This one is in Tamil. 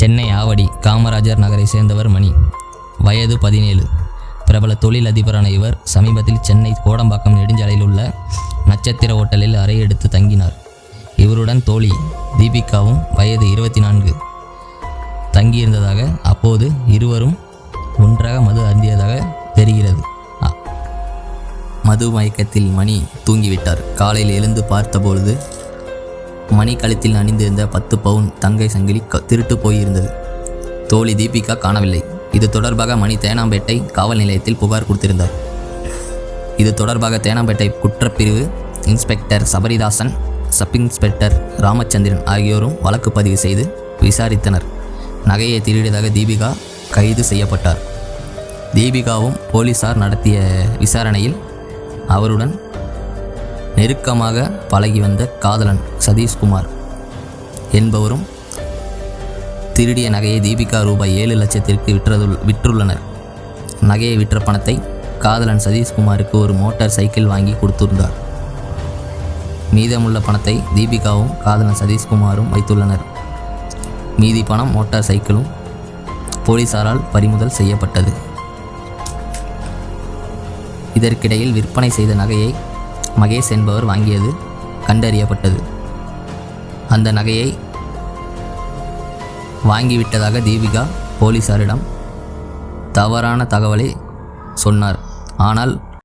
சென்னை ஆவடி காமராஜர் நகரை சேர்ந்தவர் மணி. வயது பதினேழு. பிரபல தொழில் அதிபரான இவர் சமீபத்தில் சென்னை கோடம்பாக்கம் நெடுஞ்சாலையில் உள்ள நட்சத்திர ஹோட்டலில் அறை எடுத்து தங்கினார். இவருடன் தோழி தீபிகாவும் வயது இருபத்தி நான்கு தங்கியிருந்ததாக அப்போது இருவரும் ஒன்றாக மது அருந்தியதாக தெரிகிறது. மது மயக்கத்தில் மணி தூங்கிவிட்டார். காலையில் எழுந்து பார்த்தபொழுது மணி கழுத்தில் அணிந்திருந்த பத்து பவுன் தங்கை சங்கிலி க- திருட்டு போயிருந்தது. தோழி தீபிகா காணவில்லை. இது தொடர்பாக மணி தேனாம்பேட்டை காவல் நிலையத்தில் புகார் கொடுத்திருந்தார். இது தொடர்பாக தேனாம்பேட்டை குற்றப்பிரிவு inspector Sabaridasan sub inspector Ramachandran ஆகியோரும் வழக்கு பதிவு செய்து விசாரித்தனர். நகையை திருடியதாக தீபிகா கைது செய்யப்பட்டார். தீபிகாவும் போலீசார் நடத்திய விசாரணையில் அவருடன் நெருக்கமாக பழகி வந்த காதலன் சதீஷ்குமார் என்பவரும் திருடிய நகையை தீபிகா ரூபாய் ஏழு லட்சத்திற்கு விற்றதுள் விற்றுள்ளனர். நகையை விற்ற பணத்தை காதலன் சதீஷ்குமாருக்கு ஒரு மோட்டார் சைக்கிள் வாங்கி கொடுத்திருந்தார். மீதமுள்ள பணத்தை தீபிகாவும் காதலன் சதீஷ்குமாரும் வைத்துள்ளனர். மீதி பணம் மோட்டார் சைக்கிளும் போலீசாரால் பறிமுதல் செய்யப்பட்டது. இதற்கிடையில் விற்பனை செய்த நகையை மகேஷ் என்பவர் வாங்கியது கண்டறியப்பட்டது. அந்த நகையை வாங்கிவிட்டதாக தீபிகா போலீசாரிடம் தவறான தகவலை சொன்னார். ஆனால்